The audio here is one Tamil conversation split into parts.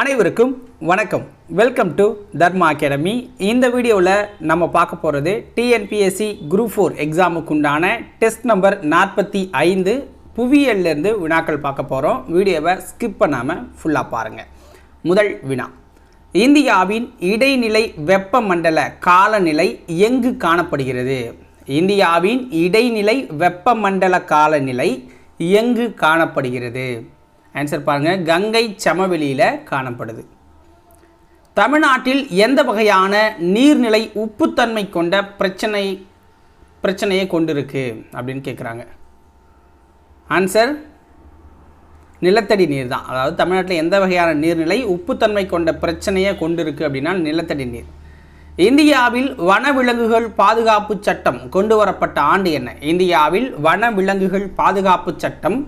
அனைவருக்கும் வணக்கம். வெல்கம் டு தர்மா அகாடமி இந்த வீடியோவில் நம்ம பார்க்க போகிறது டிஎன்பிஎஸ்சி குரூப் ஃபோர் எக்ஸாமுக்கு உண்டான டெஸ்ட் நம்பர் நாற்பத்தி ஐந்து புவியியல்லேருந்து வினாக்கள் பார்க்க போகிறோம் வீடியோவை ஸ்கிப் பண்ணாமல் ஃபுல்லாக பாருங்கள் முதல் வினா. இந்தியாவின் இடைநிலை வெப்பமண்டல காலநிலை எங்கு காணப்படுகிறது? இந்தியாவின் இடைநிலை வெப்பமண்டல காலநிலை எங்கு காணப்படுகிறது? ஆன்சர் பாருங்கள் கங்கை சமவெளியில் காணப்படுது. தமிழ்நாட்டில் எந்த வகையான நீர்நிலை உப்புத்தன்மை கொண்ட பிரச்சனை பிரச்சனையை கொண்டிருக்கு அப்படின்னு கேட்குறாங்க ஆன்சர் நிலத்தடி நீர் தான். அதாவது தமிழ்நாட்டில் எந்த வகையான நீர்நிலை உப்புத்தன்மை கொண்ட பிரச்சனையை கொண்டிருக்கு அப்படின்னா நிலத்தடி நீர். இந்தியாவில் வனவிலங்குகள் பாதுகாப்பு சட்டம் கொண்டு வரப்பட்ட ஆண்டு என்ன? இந்தியாவில் வனவிலங்குகள் பாதுகாப்பு சட்டம்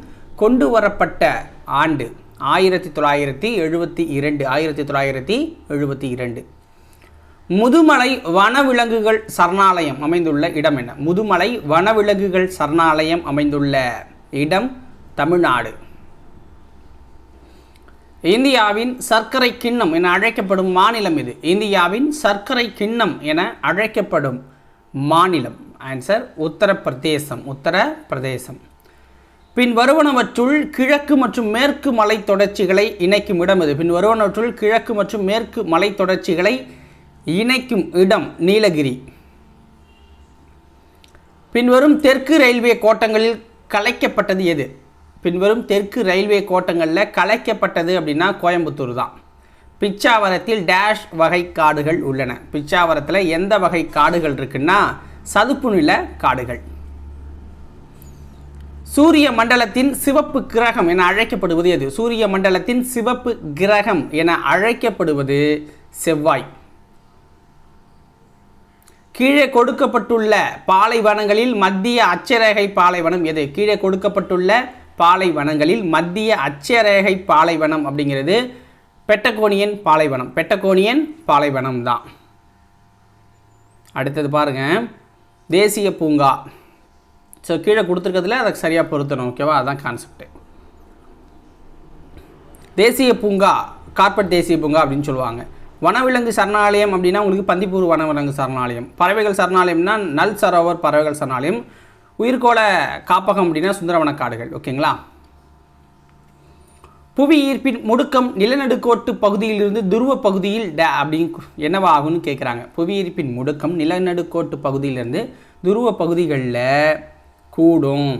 கொண்டு வரப்பட்ட ஆண்டு. ஆயிரத்தி தொள்ளாயிரத்தி எழுபத்தி இரண்டு ஆயிரத்தி தொள்ளாயிரத்தி எழுபத்தி இரண்டு. முதுமலை வனவிலங்குகள் சரணாலயம் அமைந்துள்ள இடம் என்ன? முதுமலை வனவிலங்குகள் சரணாலயம் அமைந்துள்ள இடம் தமிழ்நாடு. இந்தியாவின் சர்க்கரை கிண்ணம் என அழைக்கப்படும் மாநிலம் இது. இந்தியாவின் சர்க்கரை கிண்ணம் என அழைக்கப்படும் மாநிலம். ஆன்சர் உத்தரப்பிரதேசம் உத்தரப்பிரதேசம். பின் வருவனவற்றுள் கிழக்கு மற்றும் மேற்கு மலை தொடர்ச்சிகளை இணைக்கும் இடம் இது. பின் வருவனவற்றுள் கிழக்கு மற்றும் மேற்கு மலை தொடர்ச்சிகளை இணைக்கும் இடம் நீலகிரி. பின்வரும் தெற்கு ரயில்வே கோட்டங்களில் கலைக்கப்பட்டது எது? பின்வரும் தெற்கு ரயில்வே கோட்டங்களில் கலைக்கப்பட்டது அப்படின்னா கோயம்புத்தூர் தான். பிச்சாவரத்தில் டேஷ் வகை காடுகள் உள்ளன. பிச்சாவரத்தில் எந்த வகை காடுகள் இருக்குன்னா சதுப்பு நில காடுகள். சூரிய மண்டலத்தின் சிவப்பு கிரகம் என அழைக்கப்படுவது எது? சூரிய மண்டலத்தின் சிவப்பு கிரகம் என அழைக்கப்படுவது செவ்வாய். கீழே கொடுக்கப்பட்டுள்ள பாலைவனங்களில் மத்திய அச்சரேகை பாலைவனம் எது? கீழே கொடுக்கப்பட்டுள்ள பாலைவனங்களில் மத்திய அச்சரேகை பாலைவனம் அப்படிங்கிறது பெட்டகோனியன் பாலைவனம். பெட்டகோனியன் பாலைவனம் தான் அடுத்தது பாருங்க. தேசிய பூங்கா. ஸோ கீழே கொடுத்துருக்கிறதுல அதை சரியாக பொருத்தணும் ஓகேவா அதுதான் கான்செப்ட் தேசிய பூங்கா கார்பட் தேசிய பூங்கா அப்படின்னு சொல்லுவாங்க. வனவிலங்கு சரணாலயம் அப்படின்னா உங்களுக்கு பந்திப்பூர் வனவிலங்கு சரணாலயம். பறவைகள் சரணாலயம்னா நல் சரோவர் பறவைகள் சரணாலயம். உயிர்கோள காப்பகம் அப்படின்னா சுந்தரவன காடுகள் ஓகேங்களா புவி ஈர்ப்பின் முடுக்கம் நிலநடுக்கோட்டு பகுதியிலிருந்து துருவ பகுதியில் ட அப்படின்னு என்னவா ஆகும்னு கேட்குறாங்க புவி ஈர்ப்பின் முடுக்கம் நிலநடுக்கோட்டு பகுதியிலிருந்து துருவ பகுதிகளில் கூடும்.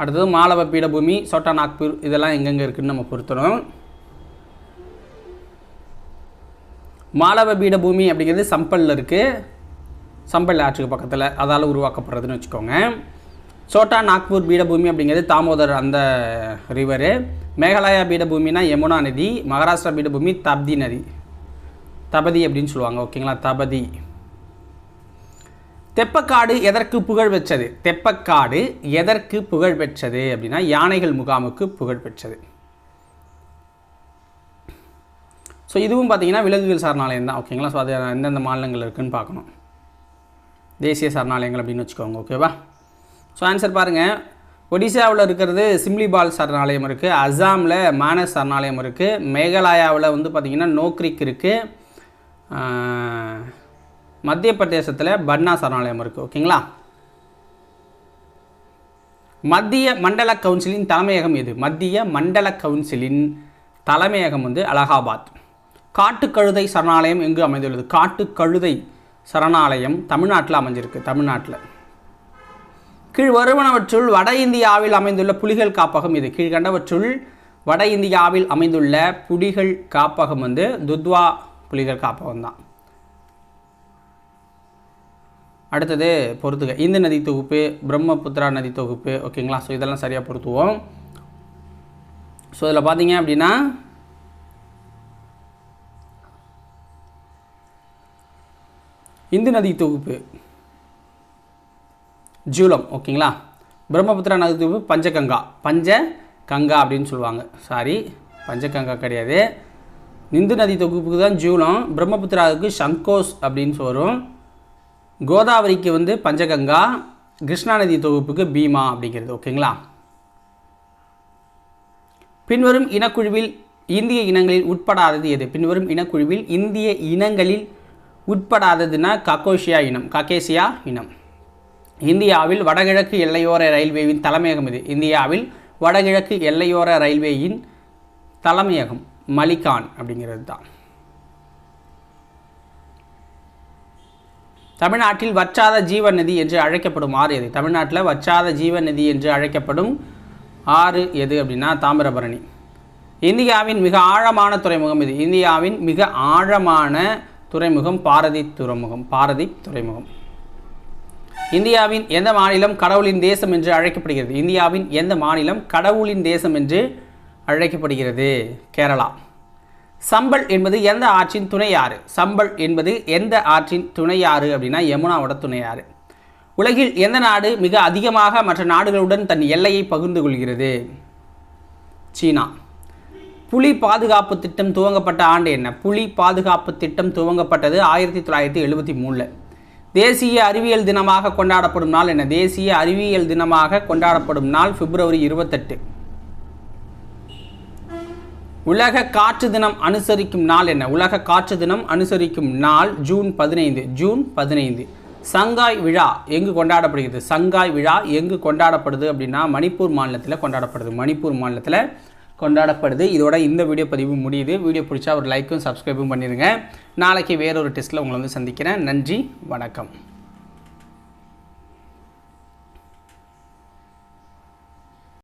அடுத்தது மாலவ பீடபூமி சோட்டா நாக்பூர் இதெல்லாம் எங்கெங்கே இருக்குன்னு நம்ம பொறுத்தணும் மாலவ பீடபூமி அப்படிங்கிறது சம்பலில் இருக்குது சம்பல் ஆற்றுக்கு பக்கத்தில் அதால் உருவாக்கப்படுறதுன்னு வச்சுக்கோங்க. சோட்டா நாக்பூர் பீடபூமி அப்படிங்கிறது தாமோதர் அந்த ரிவரு மேகாலயா பீடபூமினா யமுனா நதி மகாராஷ்டிரா பீடபூமி தப்தி நதி. தபதி அப்படின்னு சொல்லுவாங்க ஓகேங்களா? தபதி. தெப்பக்காடு எதற்கு புகழ் பெற்றது? தெப்பக்காடு எதற்கு புகழ் பெற்றது அப்படின்னா யானைகள் முகாமுக்கு புகழ் பெற்றது. ஸோ இதுவும் பார்த்தீங்கன்னா விலங்குகள் சரணாலயம் தான் ஓகேங்களா ஸோ அது எந்தெந்த மாநிலங்கள் இருக்குதுன்னு பார்க்கணும். தேசிய சரணாலயங்கள் அப்படின்னு வச்சுக்கோங்க ஓகேவா ஸோ ஆன்சர் பாருங்கள் ஒடிசாவில் இருக்கிறது சிம்லிபால் சரணாலயம் இருக்குது அஸ்ஸாமில் மானஸ் சரணாலயம் இருக்குது மேகாலயாவில் வந்து பார்த்திங்கன்னா நோக்ரிக் இருக்குது மத்திய பிரதேசத்தில் பன்னா சரணாலயம் இருக்குது ஓகேங்களா மத்திய மண்டல கவுன்சிலின் தலைமையகம் எது? மத்திய மண்டல கவுன்சிலின் தலைமையகம் வந்து அலகாபாத். காட்டுக்கழுதை சரணாலயம் எங்கு அமைந்துள்ளது? காட்டுக்கழுதை சரணாலயம் தமிழ்நாட்டில் அமைஞ்சிருக்கு தமிழ்நாட்டில். கீழ் வருவனவற்றுள் வட இந்தியாவில் அமைந்துள்ள புலிகள் காப்பகம் இது கீழ்கண்டவற்றுள் வட இந்தியாவில் அமைந்துள்ள புலிகள் காப்பகம் வந்து துத்வா புலிகள் காப்பகம் தான் அடுத்தது பொறுத்துக. இந்து நதி தொகுப்பு பிரம்மபுத்திரா நதி தொகுப்பு ஓகேங்களா? ஸோ இதெல்லாம் சரியாக பொருத்துவோம் ஸோ இதில் பார்த்தீங்க அப்படின்னா இந்து நதி தொகுப்பு ஜூலம் ஓகேங்களா? பிரம்மபுத்திரா நதி தொகுப்பு பஞ்சகங்கா. பஞ்ச கங்கா அப்படின்னு சொல்லுவாங்க. சாரி பஞ்சகங்கா கிடையாது. இந்து நதி தொகுப்புக்கு தான் ஜூலம் பிரம்மபுத்திராவுக்கு சங்கோஸ் அப்படின்னு வரும். கோதாவரிக்கு வந்து பஞ்சகங்கா கிருஷ்ணா நதி தொகுப்புக்கு பீமா அப்படிங்கிறது ஓகேங்களா? பின்வரும் இனக்குழுவில் இந்திய இனங்களில் உட்படாதது எது? பின்வரும் இனக்குழுவில் இந்திய இனங்களில் உட்படாததுன்னா கக்கோஷியா இனம் கக்கேசியா இனம். இந்தியாவில் வடகிழக்கு எல்லையோர ரயில்வேயின் தலைமையகம் இது. இந்தியாவில் வடகிழக்கு எல்லையோர ரயில்வேயின் தலைமையகம் மலிகான் அப்படிங்கிறது தான். தமிழ்நாட்டில் வற்றாத ஜீவ நதி என்று அழைக்கப்படும் ஆறு எது? தமிழ்நாட்டில் வற்றாத ஜீவநதி என்று அழைக்கப்படும் ஆறு எது அப்படின்னா தாமிரபரணி. இந்தியாவின் மிக ஆழமான துறைமுகம் இது. இந்தியாவின் மிக ஆழமான துறைமுகம் பாரதி துறைமுகம் பாரதி துறைமுகம். இந்தியாவின் எந்த மாநிலம் கடவுளின் தேசம் என்று அழைக்கப்படுகிறது? இந்தியாவின் எந்த மாநிலம் கடவுளின் தேசம் என்று அழைக்கப்படுகிறது? கேரளா. சம்பல் என்பது எந்த ஆற்றின் துணையாறு? சம்பல் என்பது எந்த ஆற்றின் துணையாறு அப்படின்னா யமுனாவோட துணையாறு. உலகில் எந்த நாடு மிக அதிகமாக மற்ற நாடுகளுடன் தன் எல்லையை பகிர்ந்து கொள்கிறது? சீனா. புலி பாதுகாப்பு திட்டம் துவங்கப்பட்ட ஆண்டு என்ன? புலி பாதுகாப்பு திட்டம் துவங்கப்பட்டது ஆயிரத்தி தொள்ளாயிரத்தி எழுபத்தி மூணில். தேசிய அறிவியல் தினமாக கொண்டாடப்படும் நாள் என்ன? தேசிய அறிவியல் தினமாக கொண்டாடப்படும் நாள் பிப்ரவரி இருபத்தெட்டு. உலக காற்று தினம் அனுசரிக்கும் நாள் என்ன? உலக காற்று தினம் அனுசரிக்கும் நாள் ஜூன் பதினைந்து. ஜூன் பதினைந்து. சங்காய் விழா எங்கு கொண்டாடப்படுகிறது? சங்காய் விழா எங்கு கொண்டாடப்படுது அப்படின்னா மணிப்பூர் மாநிலத்தில் கொண்டாடப்படுது. மணிப்பூர் மாநிலத்தில் கொண்டாடப்படுது. இதோட இந்த வீடியோ பதிவு முடியுது. வீடியோ பிடிச்சா ஒரு லைக்கும் சப்ஸ்கிரைபும் பண்ணிடுங்க நாளைக்கு வேறொரு டெஸ்ட்டில் உங்களை வந்து சந்திக்கிறேன். நன்றி வணக்கம்.